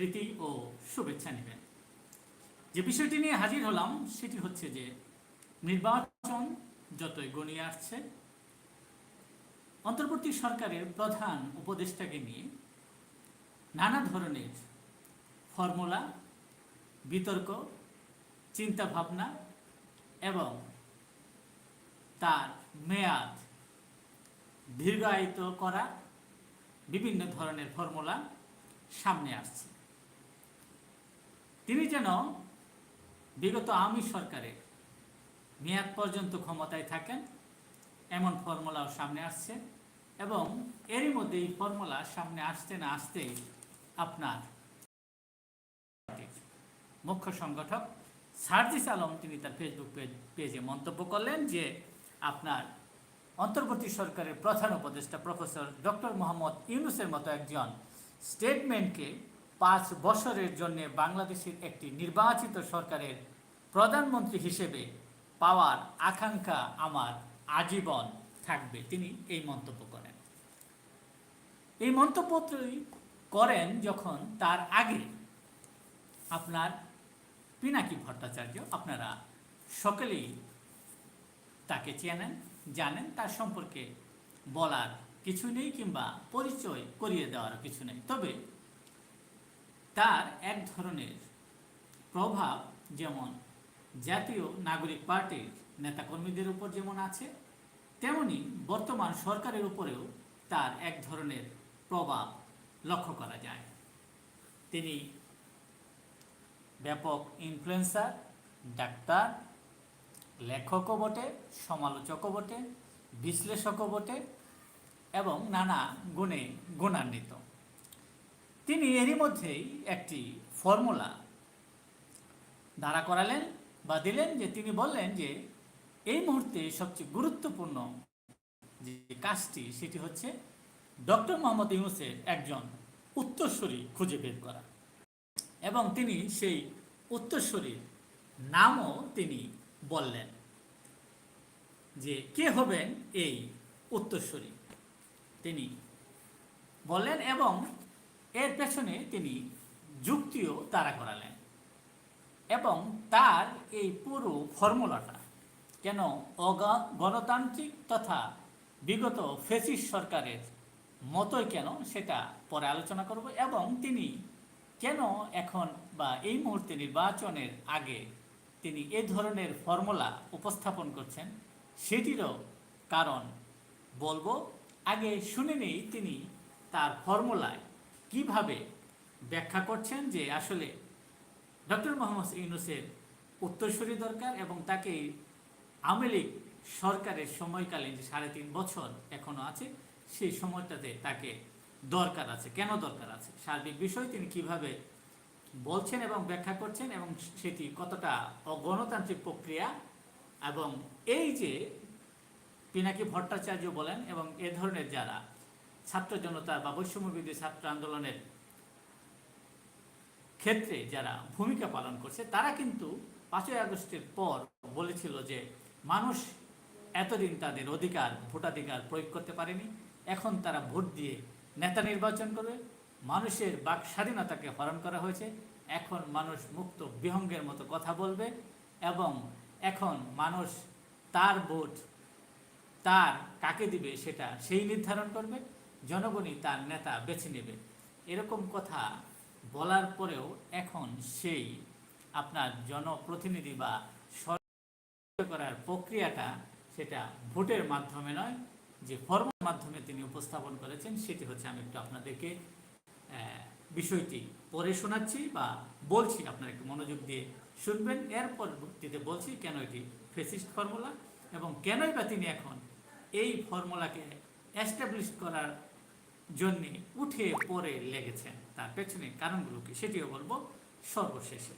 প্রীতি ও শুভেচ্ছা নেবেন। যে বিষয়টি নিয়ে হাজির হলাম, সেটি হচ্ছে যে নির্বাচন যতই গণিয়ে আসছে, অন্তর্বর্তী সরকারের প্রধান উপদেষ্টাকে নিয়ে নানা ধরনের ফর্মুলা, বিতর্ক, চিন্তাভাবনা এবং তার মেয়াদ দীর্ঘায়িত করা বিভিন্ন ধরনের ফর্মুলা সামনে আসছে। তিনি যেন বিগত আওয়ামী সরকারের মেয়াদ পর্যন্ত ক্ষমতায় থাকেন, এমন ফর্মুলাও সামনে আসছে এবং এরই মধ্যে এই ফর্মুলা সামনে আসতে না আসতেই আপনার মুখ্য সংগঠক সার্জিস আলম, তিনি তার ফেসবুক পেজে মন্তব্য করলেন যে আপনার অন্তর্বর্তী সরকারের প্রধান উপদেষ্টা প্রফেসর ডক্টর মোহাম্মদ ইউনুসের মতো একজন স্টেটমেন্টকে পাঁচ বছরের জন্য বাংলাদেশের একটি নির্বাচিত সরকারের প্রধানমন্ত্রী হিসেবে পাওয়ার আকাঙ্ক্ষা আমার আজীবন থাকবে। তিনি এই মন্তব্য করেন। এই মন্তব্যটি করেন যখন তার আগে আপনার পিনাকি ভট্টাচার্য, আপনারা সকলেই তাকে চেনেন, জানেন, তার সম্পর্কে বলার কিছু নেই কিংবা পরিচয় করিয়ে দেওয়ার কিছু নেই। তবে তার এক ধরনের প্রভাব যেমন জাতীয় নাগরিক পার্টির নেতাকর্মীদের উপর যেমন আছে, তেমনি বর্তমান সরকারের উপরেও তার এক ধরনের প্রভাব লক্ষ্য করা যায়। তিনি ব্যাপক ইনফ্লুয়েন্সার ডাক্তার, লেখকও বটে, সমালোচকও বটে, বিশ্লেষকও বটে, এবং নানা গুণে গুণান্বিত। তিনি এরই মধ্যেই একটি ফর্মুলা দাঁড়া করালেন বা দিলেন যে তিনি বললেন যে এই মুহূর্তে সবচেয়ে গুরুত্বপূর্ণ যে কাজটি, সেটি হচ্ছে ডক্টর মোহাম্মদ ইউনুসের একজন উত্তরসূরি খুঁজে বের করা। এবং তিনি সেই উত্তরসূরির নামও তিনি বললেন যে কে হবেন এই উত্তরসূরি। তিনি বললেন এবং এর পেছনে তিনি যুক্তিও তারা করালেন এবং তার এই পুরো ফর্মুলাটা কেন গণতান্ত্রিক তথা বিগত ফেসিস সরকারের মতোই কেন সেটা পরে আলোচনা করব এবং তিনি কেন এখন বা এই মুহূর্তে নির্বাচনের আগে তিনি এ ধরনের ফর্মুলা উপস্থাপন করছেন সেটিরও কারণ বলব। আগে শুনে নেই তিনি তার ফর্মুলায় কীভাবে ব্যাখ্যা করছেন যে আসলে ডক্টর মোহাম্মদ ইউনুসের উত্তরসূরি দরকার এবং তাকে আওয়ামী লীগ সরকারের সময়কালীন যে সাড়ে তিন বছর এখনও আছে, সেই সময়টাতে তাকে দরকার আছে। কেন দরকার আছে? সার্বিক বিষয় তিনি কীভাবে বলছেন এবং ব্যাখ্যা করছেন এবং সেটি কতটা অগণতান্ত্রিক প্রক্রিয়া এবং এই যে পিনাকি ভট্টাচার্য বলেন এবং এ ধরনের যারা ছাত্র জনতা বা বৈষম্যবিধি ছাত্র আন্দোলনের ক্ষেত্রে যারা ভূমিকা পালন করছে, তারা কিন্তু পাঁচই আগস্টের পর বলেছিল যে মানুষ এতদিন তাদের অধিকার, ভোটাধিকার প্রয়োগ করতে পারেনি। এখন তারা ভোট দিয়ে নেতা নির্বাচন করবে। মানুষের বাক স্বাধীনতাকে হরণ করা হয়েছে। এখন মানুষ মুক্ত বিহঙ্গের মতো কথা বলবে এবং এখন মানুষ তার ভোট তার কাকে দিবে সেটা সেই নির্ধারণ করবে। জনগণই তার নেতা বেছে নেবে। এরকম কথা বলার পরেও এখন সেই আপনার জনপ্রতিনিধি বা সরকার করার প্রক্রিয়াটা সেটা ভোটের মাধ্যমে নয়, যে ফর্মের মাধ্যমে তিনি উপস্থাপন করেছেন, সেটি হচ্ছে আমি একটু আপনাদেরকে বিষয়টি পরে শোনাচ্ছি বা বলছি, আপনারা একটু মনোযোগ দিয়ে শুনবেন। এর পরবর্তীতে বলছি কেন এটি ফেসিস্ট ফর্মুলা এবং কেনই বা তিনি এখন এই ফর্মুলাকে এস্টাবলিশ করার জন্য উঠে পড়ে লেগেছেন তার পেছনে কারণগুলো কি সেটিও বলব সর্বশেষে।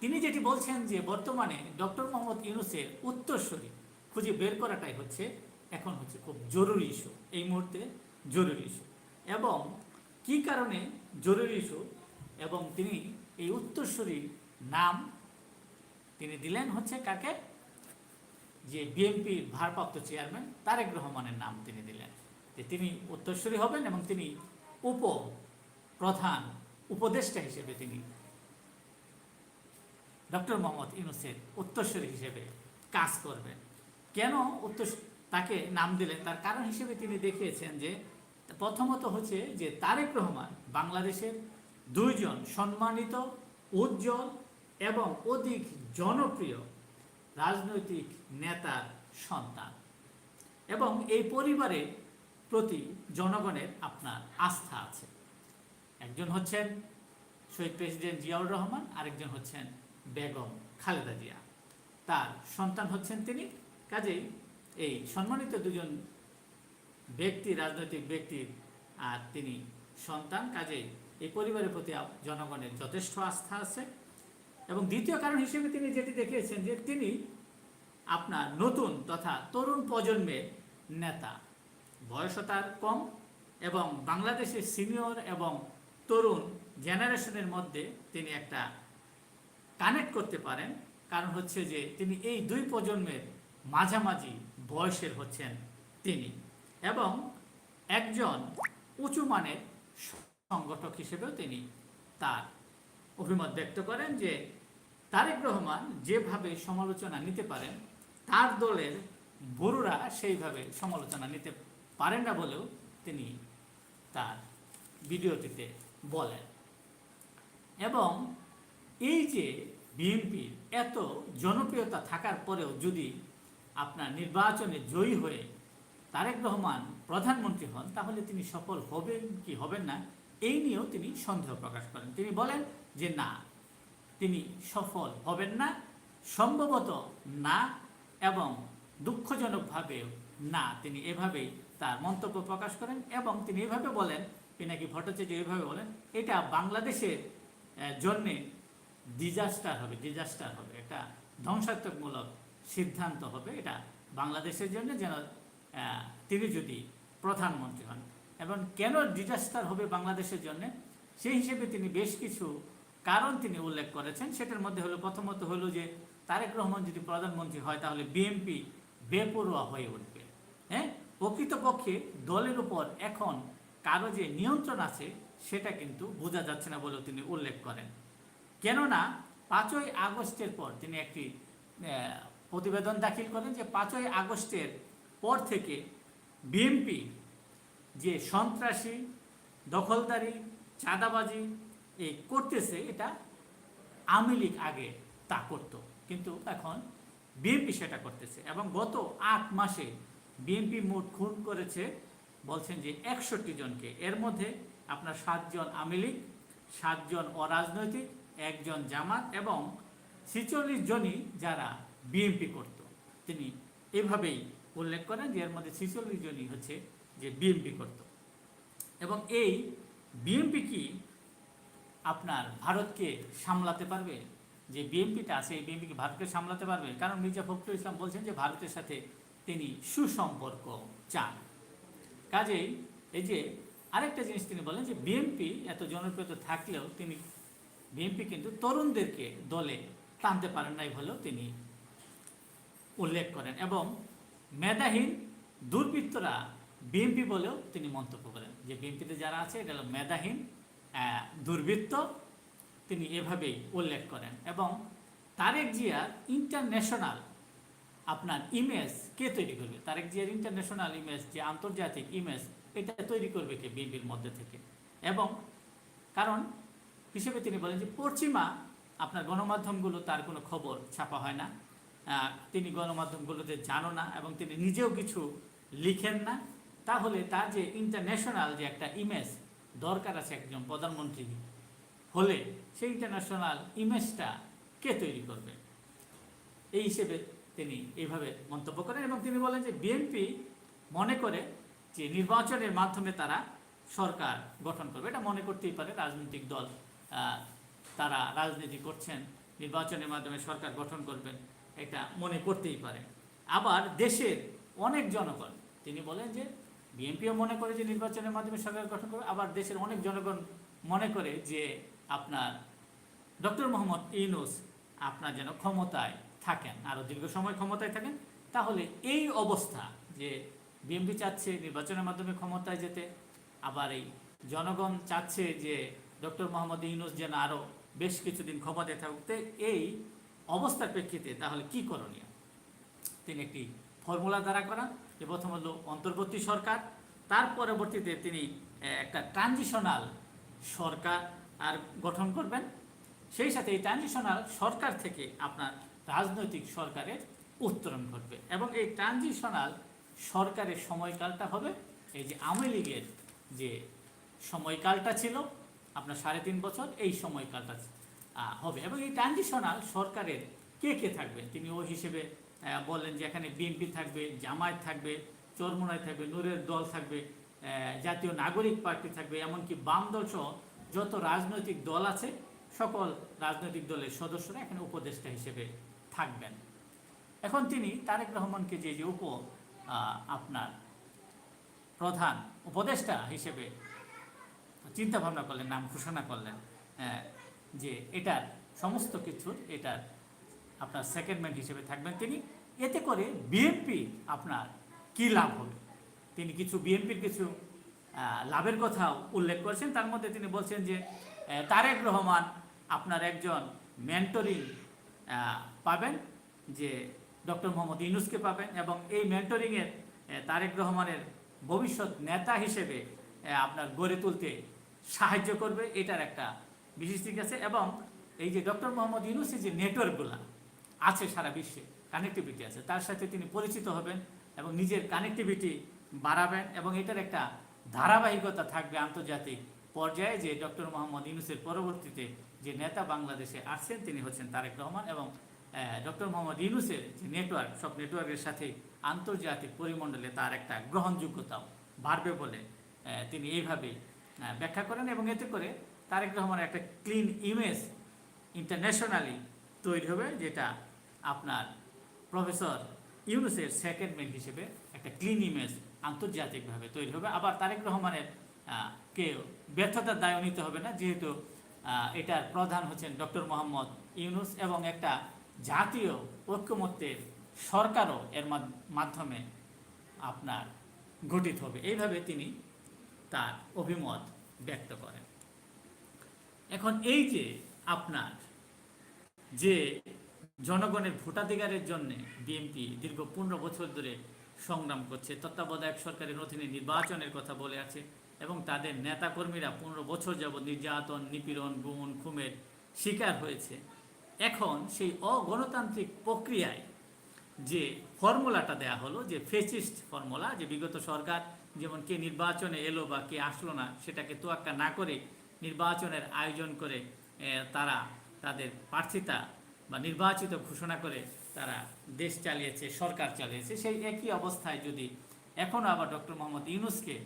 তিনি যেটি বলছেন যে বর্তমানে ডক্টর মোহাম্মদ ইউনুসের উত্তরসূরি খুঁজে বের করাটাই হচ্ছে এখন হচ্ছে খুব জরুরি ইস্যু। এই মুহূর্তে জরুরি ইস্যু। এবং কি কারণে জরুরি ইস্যু? এবং তিনি এই উত্তরসূরির নাম তিনি দিলেন হচ্ছে কাকে? যে বিএনপির ভারপ্রাপ্ত চেয়ারম্যান তারেক রহমানের নাম তিনি দিলেন। যে তিনি উত্তরসূরি হবেন এবং তিনি উপ প্রধান উপদেষ্টা হিসেবে তিনি ডক্টর মোহাম্মদ ইউনুসের উত্তরসূরি হিসেবে কাজ করবেন। কেন উত্তর তাকে নাম দিলেন? তার কারণ হিসেবে তিনি দেখিয়েছেন যে প্রথমত হচ্ছে যে তারেক রহমান বাংলাদেশের দুইজন সম্মানিত, উজ্জ্বল এবং অধিক জনপ্রিয় রাজনৈতিক নেতার সন্তান। এবং এই পরিবারের প্রতি জনগণের আপনার আস্থা আছে। একজন হচ্ছেন শহীদ প্রেসিডেন্ট জিয়াউর রহমান, আরেকজন হচ্ছেন বেগম খালেদা জিয়া। তার সন্তান হচ্ছেন তিনি। কাজেই এই সম্মানিত দুজন ব্যক্তি, রাজনৈতিক ব্যক্তির আর তিনি সন্তান। কাজেই এই পরিবারের প্রতি জনগণের যথেষ্ট আস্থা আছে। এবং দ্বিতীয় কারণ হিসেবে তিনি যেটি দেখিয়েছেন যে তিনি আপনার নতুন তথা তরুণ প্রজন্মের নেতা। বয়সও তার কম এবং বাংলাদেশের সিনিয়র এবং তরুণ জেনারেশনের মধ্যে তিনি একটা কানেক্ট করতে পারেন। কারণ হচ্ছে যে তিনি এই দুই প্রজন্মের মাঝামাঝি বয়সের হচ্ছেন তিনি এবং একজন উঁচু মানের সংগঠক হিসেবেও তিনি তার অভিমত ব্যক্ত করেন যে তারেক রহমান যেভাবে সমালোচনা নিতে পারেন, তার দলের বড়ুরা সেইভাবে সমালোচনা নিতে পারেন না বলেও তিনি তার ভিডিওটিতে বলেন। এবং এই যে বিএনপির এত জনপ্রিয়তা থাকার পরেও যদি আপনার নির্বাচনে জয়ী হয়ে তারেক রহমান প্রধানমন্ত্রী হন, তাহলে তিনি সফল হবেন কি হবেন না, এই নিয়েও তিনি সন্দেহ প্রকাশ করেন। তিনি বলেন যে না, তিনি সফল হবেন না, সম্ভবত না, এবং দুঃখজনকভাবেও না, তিনি এভাবেই তার মন্তব্য প্রকাশ করেন এবং তিনি এভাবে বলেন পিনাকি ভট্টাচার্য এভাবে বলেন, এটা বাংলাদেশের জন্যে ডিজাস্টার হবে ডিজাস্টার হবে। এটা ধ্বংসাত্মকমূলক সিদ্ধান্ত হবে। এটা বাংলাদেশের জন্য যেন তিনি যদি প্রধানমন্ত্রী হন। এবং কেন ডিজাস্টার হবে বাংলাদেশের জন্য? সেই হিসেবে তিনি বেশ কিছু কারণ তিনি উল্লেখ করেছেন। সেটার মধ্যে হলো, প্রথমত হলো যে, তারেক রহমান যদি প্রধানমন্ত্রী হয়, তাহলে বিএনপি বেপরোয়া হয়ে উঠবে। হ্যাঁ? প্রকৃতপক্ষে দলের উপর এখন কারও যে নিয়ন্ত্রণ আছে, সেটা কিন্তু বোঝা যাচ্ছে না বলেও তিনি উল্লেখ করেন। কেননা পাঁচই আগস্টের পর তিনি একটি প্রতিবেদন দাখিল করেন যে পাঁচই আগস্টের পর থেকে বিএনপি যে সন্ত্রাসী, দখলদারি, চাঁদাবাজি এই করতেছে, এটা আওয়ামী লীগ আগে তা করত। কিন্তু এখন বিএনপি সেটা করতেছে এবং গত আট মাসে বিএনপি মোট খুন করেছে বলছেন যে একষট্টি জনকে। এর মধ্যে আপনার সাতজন আওয়ামী লীগ, সাতজন অরাজনৈতিক, একজন জামাত এবং ছেচল্লিশ জনই যারা বিএনপি করত। তিনি এভাবেই উল্লেখ করেন যে এর মধ্যে ছেচল্লিশ জনই হচ্ছে যে বিএনপি করত। এবং এই বিএনপি কি আপনার ভারতকে সামলাতে পারবে? যে বিএনপিটা আছে, এই বিএনপি কি ভারতকে সামলাতে পারবে? কারণ মির্জা ফখরুল ইসলাম বলছেন যে ভারতের সাথে তিনি সুসম্পর্ক চান। কাজেই এই যে আরেকটা জিনিস তিনি বলেন যে বিএনপি এত জনপ্রিয়তা থাকলেও তিনি বিএনপি কিন্তু তরুণদেরকে দলে টানতে পারেন নাই বলেও তিনি উল্লেখ করেন এবং মেধাহীন দুর্বৃত্তরা বিএনপি বলেও তিনি মন্তব্য করেন যে বিএনপিতে যারা আছে এটা হলো মেধাহীন দুর্বৃত্ত। তিনি এভাবেই উল্লেখ করেন এবং তারেক জিয়ার ইন্টারন্যাশনাল আপনার ইমেজ কে তৈরি করবে? তারেক জিয়ার ইন্টারন্যাশনাল ইমেজ যে আন্তর্জাতিক ইমেজ এটা তৈরি করবে কে বিএনপির মধ্যে থেকে? এবং কারণ হিসেবে তিনি বলেন যে পশ্চিমা আপনার গণমাধ্যমগুলো তার কোনো খবর ছাপা হয় না। তিনি গণমাধ্যমগুলোতে জানো না এবং তিনি নিজেও কিছু লিখেন না। তাহলে তার যে ইন্টারন্যাশনাল যে একটা ইমেজ দরকার আছে একজন প্রধানমন্ত্রী হলে সেই ইন্টারন্যাশনাল ইমেজটা কে তৈরি করবে? এই হিসেবে তিনি এইভাবে মন্তব্য করেন এবং তিনি বলেন যে বিএনপি মনে করে যে নির্বাচনের মাধ্যমে তারা সরকার গঠন করবে। এটা মনে করতেই পারে রাজনৈতিক দল তারা রাজনীতি করছেন, নির্বাচনের মাধ্যমে সরকার গঠন করবেন, এটা মনে করতেই পারে। আবার দেশের অনেক জনগণ, তিনি বলেন যে বিএনপিও মনে করে যে নির্বাচনের মাধ্যমে সরকার গঠন করবে, আবার দেশের অনেক জনগণ মনে করে যে আপনার ডক্টর মোহাম্মদ ইউনুস আপনার যেন ক্ষমতায় থাকেন আরও দীর্ঘ সময় ক্ষমতায় থাকেন, তাহলে এই অবস্থা যে বিএনপি চাচ্ছে নির্বাচনের মাধ্যমে ক্ষমতায় যেতে, আবার এই জনগণ চাচ্ছে যে ডক্টর মোহাম্মদ ইউনুস যেন আরও বেশ কিছুদিন ক্ষমতায় থাকতে এই অবস্থার প্রেক্ষিতে তাহলে কি করণীয়? তিনি একটি ফর্মুলা দ্বারা করা যে প্রথম হলো অন্তর্বর্তী সরকার, তার পরবর্তীতে তিনি একটা ট্রানজিশনাল সরকার আর গঠন করবেন। সেই সাথে এই ট্রানজিশনাল সরকার থেকে আপনার রাজনৈতিক সরকারের উত্তরণ ঘটবে। এবং এই ট্রানজিশনাল সরকারের সময়কালটা হবে এই যে আওয়ামী লীগের যে সময়কালটা ছিল আপনার সাড়ে তিন বছর এই সময়কালটা হবে। এবং এই ট্রানজিশনাল সরকারের কে কে থাকবে? তিনি ওই হিসেবে আহ, বললেন যে এখানে বিএনপি থাকবে জামায়াত থাকবে চরমোনায় থাকবে নূরের দল থাকবে জাতীয় নাগরিক পার্টি থাকবে এমনকি বাম দল সহ যত রাজনৈতিক দল আছে সকল রাজনৈতিক দলের সদস্যরা এখানে উপদেষ্টা হিসেবে থাকবেন। এখন তিনি তারেক রহমানকে যে যে উপ আপনার প্রধান উপদেষ্টা হিসেবে চিন্তা ভাবনা করলেন, নাম ঘোষণা করলেন যে এটার সমস্ত কিছুর এটার আপনার সেকেন্ডমেন্ট হিসেবে থাকবেন তিনি, এতে করে বিএনপি আপনার কি লাভ হবে? তিনি কিছু বিএনপির কিছু লাভের কথাও উল্লেখ করেছেন। তার মধ্যে তিনি বলছেন যে তারেক রহমান আপনার একজন মেন্টরিং পাবেন, যে ডক্টর মোহাম্মদ ইউনুসকে পাবেন এবং এই মেন্টরিংয়ের তারেক রহমানের ভবিষ্যৎ নেতা হিসেবে আপনার গড়ে তুলতে সাহায্য করবে, এটার একটা বিশেষ দিক আছে এবং এই যে ডক্টর মোহাম্মদ ইউনুসের যে নেটওয়ার্কগুলো আছে সারা বিশ্বে কানেক্টিভিটি আছে, তার সাথে তিনি পরিচিত হবেন এবং নিজের কানেক্টিভিটি বাড়াবেন এবং এটার একটা ধারাবাহিকতা থাকবে আন্তর্জাতিক পর্যায়ে যে ডক্টর মোহাম্মদ ইউনুসের পরবর্তীতে যে নেতা বাংলাদেশে আসছেন, তিনি হচ্ছেন তারেক রহমান এবং ডক্টর মোহাম্মদ ইউনুসের যে নেটওয়ার্ক সব নেটওয়ার্কের সাথে আন্তর্জাতিক পরিমণ্ডলে তার একটা গ্রহণযোগ্যতাও বাড়বে বলে তিনি এইভাবেই আহ, ব্যাখ্যা করেন এবং এতে করে তারেক রহমানের একটা ক্লিন ইমেজ ইন্টারন্যাশনালি তৈরি হবে যেটা আপনার প্রফেসর ইউনুসের সেকেন্ড সেকেন্ডমেন্ট হিসেবে একটা ক্লিন ইমেজ আন্তর্জাতিকভাবে তৈরি হবে। আবার তারেক রহমানের কে ব্যর্থতার দায় নিতে হবে না যেহেতু এটার প্রধান হচ্ছেন ডক্টর মোহাম্মদ ইউনুস এবং একটা জাতীয় ঐক্যমত্যের সরকারও এর মাধ- মাধ্যমে আপনার গঠিত হবে। এইভাবে তিনি তার অভিমত ব্যক্ত করেন। এখন এই যে আপনার যে জনগণের ভোটাধিকারের জন্য বিএনপি দীর্ঘ পনেরো বছর ধরে সংগ্রাম করছে, তত্ত্বাবধায়ক সরকারের অধীনে নির্বাচনের কথা বলে আছে এবং তাদের নেতাকর্মীরা পনেরো বছর যাবৎ নির্যাতন, নিপীড়ন গুণ খুমের শিকার হয়েছে। এখন সেই অগণতান্ত্রিক প্রক্রিয়ায় যে ফর্মুলাটা দেয়া হলো, যে ফেসিস্ট ফর্মুলা, যে বিগত সরকার যেমন কে নির্বাচনে এলো বা কে আসলো না, সেটাকে তোয়াক্কা না করে নির্বাচনের আয়োজন করে তারা তাদের প্রার্থিতা বা নির্বাচিত ঘোষণা করে তারা দেশ চালিয়েছে, সরকার চালিয়েছে। সেই একই অবস্থায় যদি এখনও আবার ডক্টর মোহাম্মদ ইউনুসকে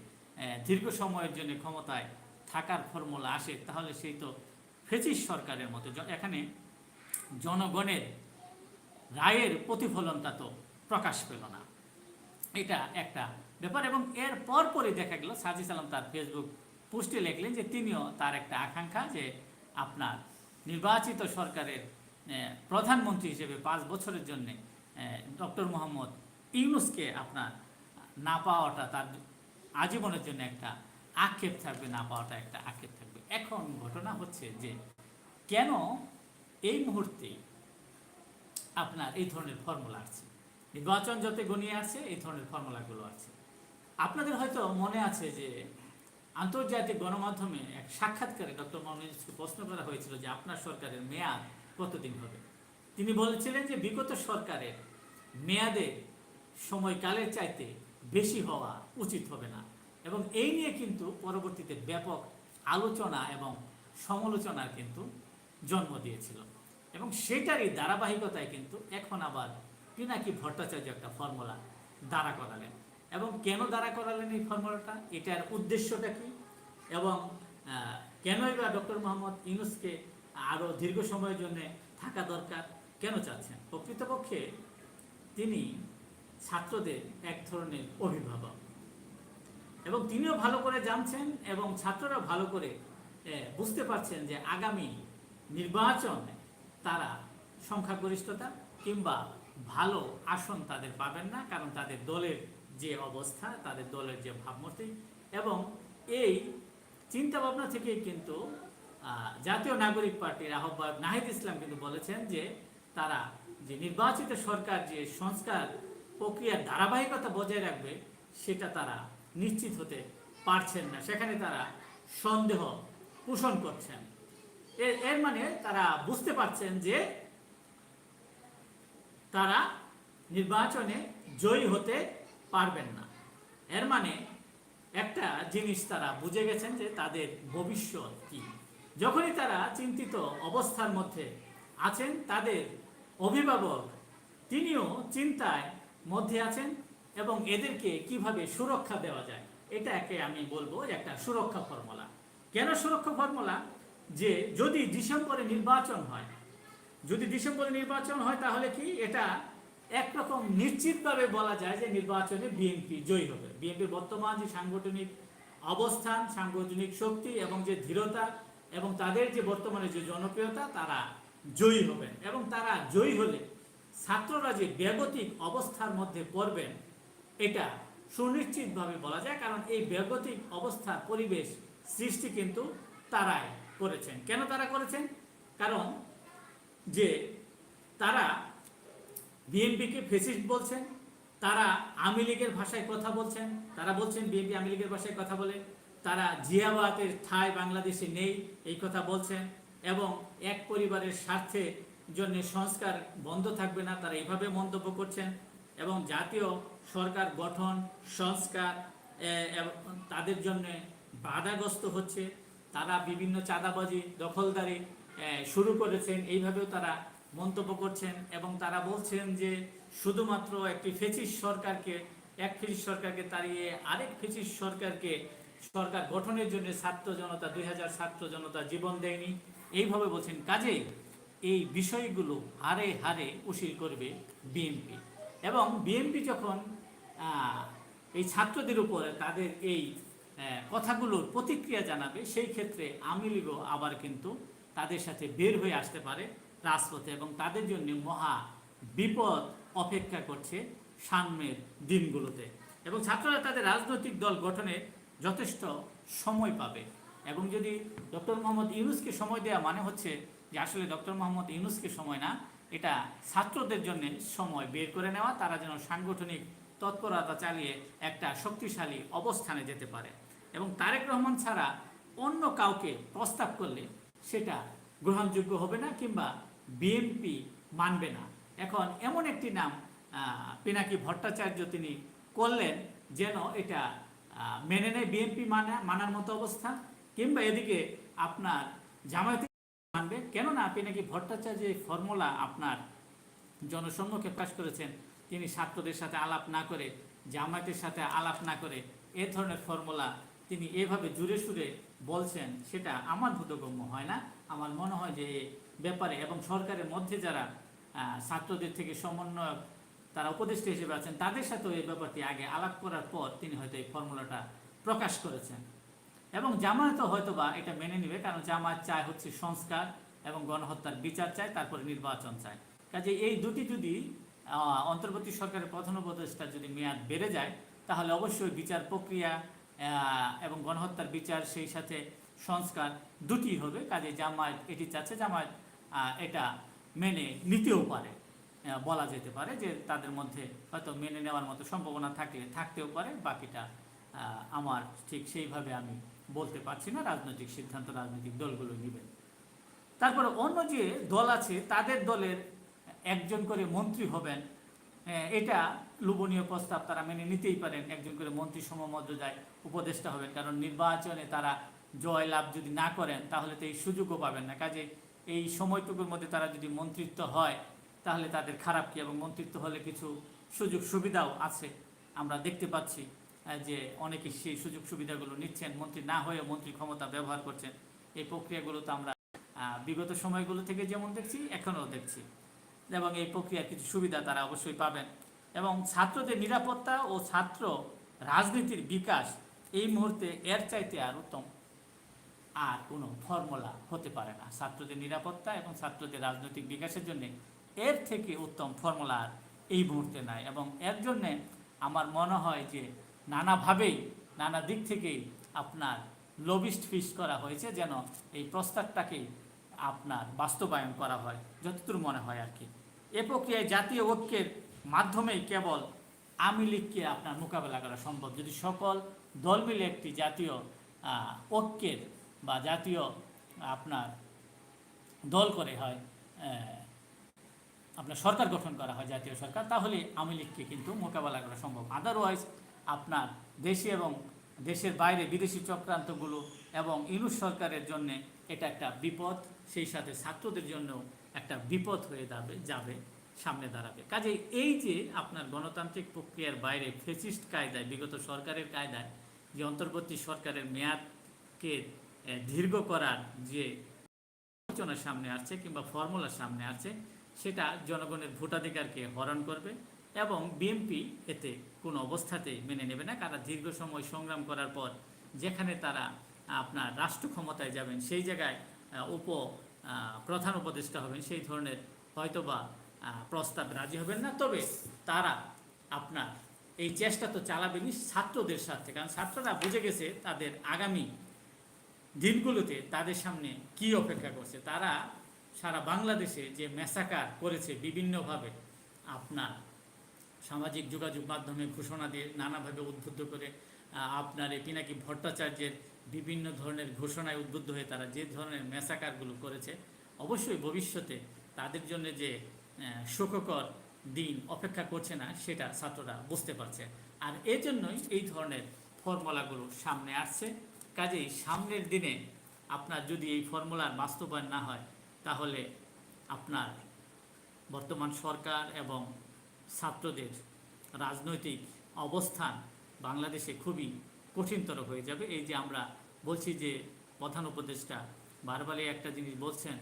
দীর্ঘ সময়ের জন্য ক্ষমতায় থাকার ফর্মুলা আসে, তাহলে সেই তো ফেসিস্ট সরকারের মতো। এখানে জনগণের রায়ের প্রতিফলন তা প্রকাশ পেল না। এটা একটা ব্যাপার এবং এর পরপরই দেখা গেল সাজিস আলম তার ফেসবুক পোস্টে লিখলেন যে তিনিও তার একটা আকাঙ্ক্ষা যে আপনার নির্বাচিত সরকারের প্রধানমন্ত্রী হিসেবে পাঁচ বছরের জন্য ডক্টর মোহাম্মদ ইউনুসকে আপনার না পাওয়াটা তার আজীবনের জন্য একটা আক্ষেপ থাকবে, না পাওয়াটা একটা আক্ষেপ থাকবে। এখন ঘটনা হচ্ছে যে কেন এই মুহূর্তে আপনার এই ধরনের ফর্মুলা আছে। নির্বাচন যত গনিয়ে আসছে এই ধরনের ফর্মুলাগুলো আছে। আপনাদের হয়তো মনে আছে যে আন্তর্জাতিক গণমাধ্যমে এক সাক্ষাৎকারে ডক্টর মোহাম্মদকে প্রশ্ন করা হয়েছিল যে আপনার সরকারের মেয়াদ কতদিন হবে? তিনি বলেছিলেন যে বিগত সরকারের মেয়াদে সময়কালের চাইতে বেশি হওয়া উচিত হবে না। এবং এই নিয়ে কিন্তু পরবর্তীতে ব্যাপক আলোচনা এবং সমালোচনার কিন্তু জন্ম দিয়েছিল। এবং সেটারই ধারাবাহিকতায় কিন্তু এখন আবার পিনাকি ভট্টাচার্য একটা ফর্মুলা দাঁড়া করালেন। এবং কেন দাঁড়া করালেন এই ফর্মুলাটা? এটার উদ্দেশ্যটা কি? এবং কেনই বা ডক্টর মোহাম্মদ ইউনুসকে আরও দীর্ঘ সময়ের জন্য থাকা দরকার? কেন চাচ্ছেন? প্রকৃতপক্ষে তিনি ছাত্রদের এক ধরনের অভিভাবক। এবং তিনিও ভালো করে জানছেন এবং ছাত্ররা ভালো করে বুঝতে পারছেন যে আগামী নির্বাচনে তারা সংখ্যাগরিষ্ঠতা কিংবা ভালো আসন তাদের পাবেন না, কারণ তাদের দলের যে অবস্থা, তাদের দলের যে ভাবমূর্তি এবং এই চিন্তা ভাবনা থেকেই কিন্তু জাতীয় নাগরিক পার্টির আহ্বায়ক নাহিদ ইসলাম কিন্তু বলেছেন যে তারা যে নির্বাচিত সরকার যে সংস্কার প্রক্রিয়ার ধারাবাহিকতা বজায় রাখবে, সেটা তারা নিশ্চিত হতে পারছেন না। সেখানে তারা সন্দেহ পোষণ করছেন। এর মানে তারা বুঝতে পারছেন যে তারা নির্বাচনে জয়ী হতে পারবেন না। এর মানে একটা জিনিস তারা বুঝে গেছেন যে তাদের ভবিষ্যৎ কি। যখনই তারা চিন্তিত অবস্থার মধ্যে আছেন, তাদের অভিভাবক তিনিও চিন্তায় মধ্যে আছেন এবং এদেরকে কীভাবে সুরক্ষা দেওয়া যায়, এটাকে আমি বলব একটা সুরক্ষা ফর্মুলা। কেন সুরক্ষা ফর্মুলা? যে যদি ডিসেম্বরে নির্বাচন হয়, যদি ডিসেম্বরে নির্বাচন হয় তাহলে কি এটা একরকম নিশ্চিতভাবে বলা যায় যে নির্বাচনে বিএনপি জয়ী হবে। বিএনপির বর্তমান যে সাংগঠনিক অবস্থান, সাংগঠনিক শক্তি এবং যে ধীরতা এবং তাদের যে বর্তমানে যে জনপ্রিয়তা, তারা জয়ী হবেন এবং তারা জয়ী হলে ছাত্ররা যে বেগতিক অবস্থার মধ্যে পড়বেন, এটা সুনিশ্চিতভাবে বলা যায়। কারণ এই বেগতিক অবস্থার পরিবেশ সৃষ্টি কিন্তু তারাই করেছেন। কেন তারা করেছেন? কারণ যে তারা বিএনপিকে ফেসিস্ট বলছেন, তারা আওয়ামী লীগের ভাষায় কথা বলছেন, তারা বলছেন বিএনপি আওয়ামী লীগের ভাষায় কথা বলে, তারা জিয়াবাতের ঠাঁই বাংলাদেশে নেই, এই কথা বলছেন এবং এক পরিবারের স্বার্থে জন্য সংস্কার বন্ধ থাকবে না, তারা এইভাবে মন্তব্য করছেন এবং জাতীয় সরকার গঠন, সংস্কার তাদের জন্য বাধাগ্রস্ত হচ্ছে। তারা বিভিন্ন চাঁদাবাজি দখলদারি শুরু করেছেন। এইভাবেও তারা মন্তব্য করছেন এবং তারা বলছেন যে শুধুমাত্র একটি ফেসিস সরকারকে, এক ফেসিস সরকারকে তাড়িয়ে আরেক ফেসিস সরকারকে সরকার গঠনের জন্য ছাত্র জনতা, দুই হাজার ছাত্র জনতা জীবন দেয়নি। এইভাবে বলছেন, কাজেই এই বিষয়গুলো হারে হারে উশির করবে বিএনপি। এবং বিএনপি যখন এই ছাত্রদের উপরে তাদের এই কথাগুলোর প্রতিক্রিয়া জানাবে, সেই ক্ষেত্রে আওয়ামী লীগও আবার কিন্তু তাদের সাথে বের হয়ে আসতে পারে রাজপথে এবং তাদের জন্য মহা বিপদ অপেক্ষা করছে সামনের দিনগুলোতে। এবং ছাত্ররা তাদের রাজনৈতিক দল গঠনে যথেষ্ট সময় পাবে। এবং যদি ডক্টর মোহাম্মদ ইউনুসকে সময় দেওয়া মানে হচ্ছে যে আসলে ডক্টর মোহাম্মদ ইউনুসকে সময় না, এটা ছাত্রদের জন্য সময় বের করে নেওয়া, তারা যেন সাংগঠনিক তৎপরতা চালিয়ে একটা শক্তিশালী অবস্থানে যেতে পারে। এবং তারেক রহমান ছাড়া অন্য কাউকে প্রস্তাব করলে সেটা গ্রহণযোগ্য হবে না কিংবা বিএনপি মানবে না। এখন এমন একটি নাম পিনাকি ভট্টাচার্য তিনি করলেন যেন এটা মেনে নেয় বিএনপি মানা, মানার মতো অবস্থা। কিংবা এদিকে আপনার জামায়াতে মানবে। কেননা পিনাকি ভট্টাচার্য যে ফর্মুলা আপনার জনসম্মুখে প্রকাশ করেছেন। তিনি ছাত্রদের সাথে আলাপ না করে, জামায়াতের সাথে আলাপ না করে এ ধরনের ফর্মুলা তিনি এভাবে জুড়ে সুরে বলছেন, সেটা আমার বোধগম্য হয় না। আমার মনে হয় যে ব্যাপারে এবং সরকারের মধ্যে যারা ছাত্রদের থেকে সমন্বয়ক, তারা উপদেষ্টা হিসেবে আছেন, তাদের সাথেও এই ব্যাপারটি আগে আলাপ করার পর তিনি হয়তো এই ফর্মুলাটা প্রকাশ করেছেন। এবং জামায়াতও হয়তো বা এটা মেনে নেবে, কারণ জামায়াত চায় হচ্ছে সংস্কার এবং গণহত্যার বিচার চায়, তারপরে নির্বাচন চায়। কাজে এই দুটি যদি অন্তর্বর্তী সরকারের প্রধান উপদেষ্টা যদি মেয়াদ বেড়ে যায়, তাহলে অবশ্যই বিচার প্রক্রিয়া এবং গণহত্যার বিচার সেই সাথে সংস্কার দুটি হবে। কাজে জামায়াত এটি চাচ্ছে, জামায়াত এটা মেনে নিতেও পারে। বলা যেতে পারে যে তাদের মধ্যে হয়তো মেনে নেওয়ার মতো সম্ভাবনা থাকলে থাকতেও পারে, বাকিটা আমার ঠিক সেইভাবে আমি বলতে পারছি না। রাজনৈতিক সিদ্ধান্ত রাজনৈতিক দলগুলো নেবে। তারপরে অন্য যে দল আছে, তাদের দলের একজন করে মন্ত্রী হবেন এটা লোভনীয় প্রস্তাব তারা মেনে নিতেই পারেন। একজন করে মন্ত্রী সমমর্যাদায় উপদেষ্টা হবেন, কারণ নির্বাচনে তারা জয় লাভ যদি না করেন, তাহলে তো এই সুযোগও পাবেন না। কাজে এই সময়টুকুর মধ্যে তারা যদি মন্ত্রিত্ব হয়, তাহলে তাদের খারাপ কি? এবং মন্ত্রিত্ব হলে কিছু সুযোগ সুবিধাও আছে। আমরা দেখতে পাচ্ছি যে অনেকে সেই সুযোগ সুবিধাগুলো নিচ্ছেন। মন্ত্রী না হয়ে মন্ত্রী ক্ষমতা ব্যবহার করছেন। এই প্রক্রিয়াগুলো তো আমরা বিগত সময়গুলো থেকে যেমন দেখছি, এখনও দেখছি। এবং এই প্রক্রিয়ার কিছু সুবিধা তারা অবশ্যই পাবেন। এবং ছাত্রদের নিরাপত্তা ও ছাত্র রাজনীতির বিকাশ এই মুহূর্তে এর চাইতে আর উত্তম আর কোনো ফর্মুলা হতে পারে না। ছাত্রদের নিরাপত্তা এবং ছাত্রদের রাজনৈতিক বিকাশের জন্য এর থেকে উত্তম ফর্মুলা আর এই মুহূর্তে নাই এবং এর জন্যে আমার মনে হয় যে নানাভাবেই, নানা দিক থেকেই আপনার লবিস্ট ফিস করা হয়েছে যেন এই প্রস্তাবটাকে আপনার বাস্তবায়ন করা হয়, যতদূর মনে হয় আর কি। এ প্রক্রিয়ায় জাতীয় ঐক্যের মাধ্যমেই কেবল আওয়ামী লীগকে আপনার মোকাবেলা করা সম্ভব। যদি সকল দল মিলে একটি জাতীয় ঐক্যের বা জাতীয় আপনার দল করে হয় আপনার সরকার গঠন করা হয় জাতীয় সরকার, তাহলে আওয়ামী লীগকে কিন্তু মোকাবেলা করা সম্ভব। আদারওয়াইজ আপনার দেশে এবং দেশের বাইরে বিদেশি চক্রান্তগুলো এবং ইউনুস সরকারের জন্য এটা একটা বিপদ, সেই সাথে ছাত্রদের জন্য একটা বিপদ হয়ে যাবে যাবে, সামনে দাঁড়াবে। কাজে এই যে আপনার গণতান্ত্রিক প্রক্রিয়ার বাইরে ফেসিস্ট কায়দায়, বিগত সরকারের কায়দায় যে অন্তর্বর্তী সরকারের মেয়াদকে দীর্ঘ করার যে আলোচনার সামনে আসছে কিংবা ফর্মুলার সামনে আসছে, সেটা জনগণের ভোটাধিকারকে হরণ করবে এবং বিএনপি এতে কোনো অবস্থাতেই মেনে নেবে না। কারণ দীর্ঘ সময় সংগ্রাম করার পর যেখানে তারা আপনার রাষ্ট্র ক্ষমতায় যাবেন, সেই জায়গায় উপ প্রধান উপদেষ্টা হবেন, সেই ধরনের হয়তোবা প্রস্তাব রাজি হবেন না। তবে তারা আপনার এই চেষ্টা তো চালাবেনি ছাত্রদের সাথে কারণ ছাত্ররা বুঝে গেছে তাদের আগামী দিনগুলোতে তাদের সামনে কি অপেক্ষা করছে। তারা সারা বাংলাদেশে যে মেসাকার করেছে বিভিন্নভাবে আপনার সামাজিক যোগাযোগ মাধ্যমে ঘোষণা দিয়ে নানাভাবে উদ্বুদ্ধ করে আপনার এই পিনাকি ভট্টাচার্যের বিভিন্ন ধরনের ঘোষণায় উদ্বুদ্ধ হয়ে তারা যে ধরনের মেসাকারগুলো করেছে, অবশ্যই ভবিষ্যতে তাদের জন্য যে সুখকর দিন অপেক্ষা করছে না, সেটা ছাত্ররা বুঝতে পারছে। আর এই জন্যই এই ধরনের ফর্মুলাগুলো সামনে আসছে। কাজেই সামনের দিনে আপনার যদি এই ফর্মুলার বাস্তবায়ন না হয়, তাহলে আপনার বর্তমান সরকার এবং ছাত্রদের রাজনৈতিক অবস্থান বাংলাদেশে খুবই কঠিনতর হয়ে যাবে। এই যে আমরা বলছি যে প্রধান উপদেষ্টা বারবারই একটা জিনিস বলছেন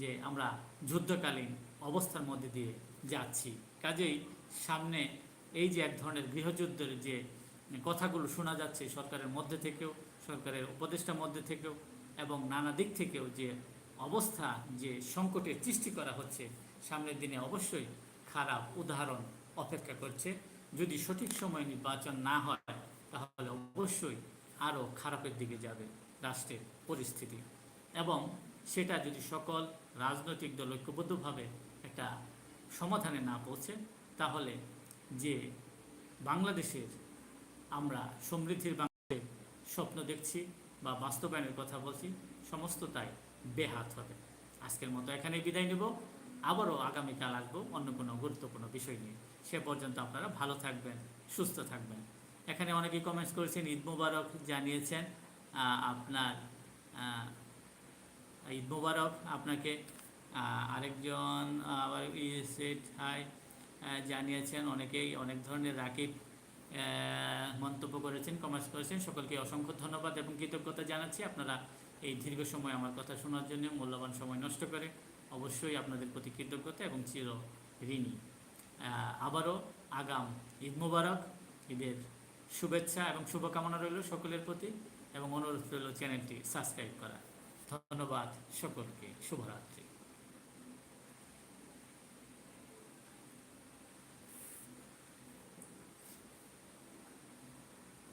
যে আমরা যুদ্ধকালীন অবস্থার মধ্যে দিয়ে যাচ্ছি। কাজেই সামনে এই যে এক ধরনের গৃহযুদ্ধের যে কথাগুলো শোনা যাচ্ছে সরকারের মধ্যে থেকেও, সরকারের উপদেষ্টার মধ্যে থেকেও এবং নানা দিক থেকেও যে অবস্থা, যে সংকটের সৃষ্টি করা হচ্ছে, সামনের দিনে অবশ্যই খারাপ উদাহরণ অপেক্ষা করছে। যদি সঠিক সময় নির্বাচন না হয়, তাহলে অবশ্যই আরও খারাপের দিকে যাবে রাষ্ট্রের পরিস্থিতি। এবং সেটা যদি সকল রাজনৈতিক দল ঐক্যবদ্ধভাবে একটা সমাধানে না পৌঁছে, তাহলে যে বাংলাদেশের আমরা সমৃদ্ধির বাংলাদেশের স্বপ্ন দেখছি বা বাস্তবায়নের কথা বলছি, সমস্তটাই বেহাত হবে। আজকের মতো এখানে বিদায় নেব। আবারও আগামীকাল আসব অন্য কোনো গুরুত্বপূর্ণ বিষয় নিয়ে। সে পর্যন্ত আপনারা ভালো থাকবেন, সুস্থ থাকবেন। এখানে অনেকে কমেন্টস করেছেন, ঈদ মুবারক জানিয়েছেন। আপনার ঈদ মুবারক আপনাকে আরেকজন আবার সেট হাই জানিয়েছেন, অনেকেই অনেক ধরনের রাকিব মন্তব্য করেছেন কমেন্টস করেছেন। সকলকে অসংখ্য ধন্যবাদ এবং কৃতজ্ঞতা জানাচ্ছি। আপনারা এই দীর্ঘ সময় আমার কথা শোনার জন্য মূল্যবান সময় নষ্ট করে অবশ্যই আপনাদের প্রতি কৃতজ্ঞতা এবং চির ঋণী। আবারও আগাম ঈদ মুবারক, ঈদের শুভেচ্ছা এবং শুভকামনা রইল সকলের প্রতি এবং অনুরোধ রইল চ্যানেলটি সাবস্ক্রাইব করা। ধন্যবাদ সকলকে, শুভরাত্রি।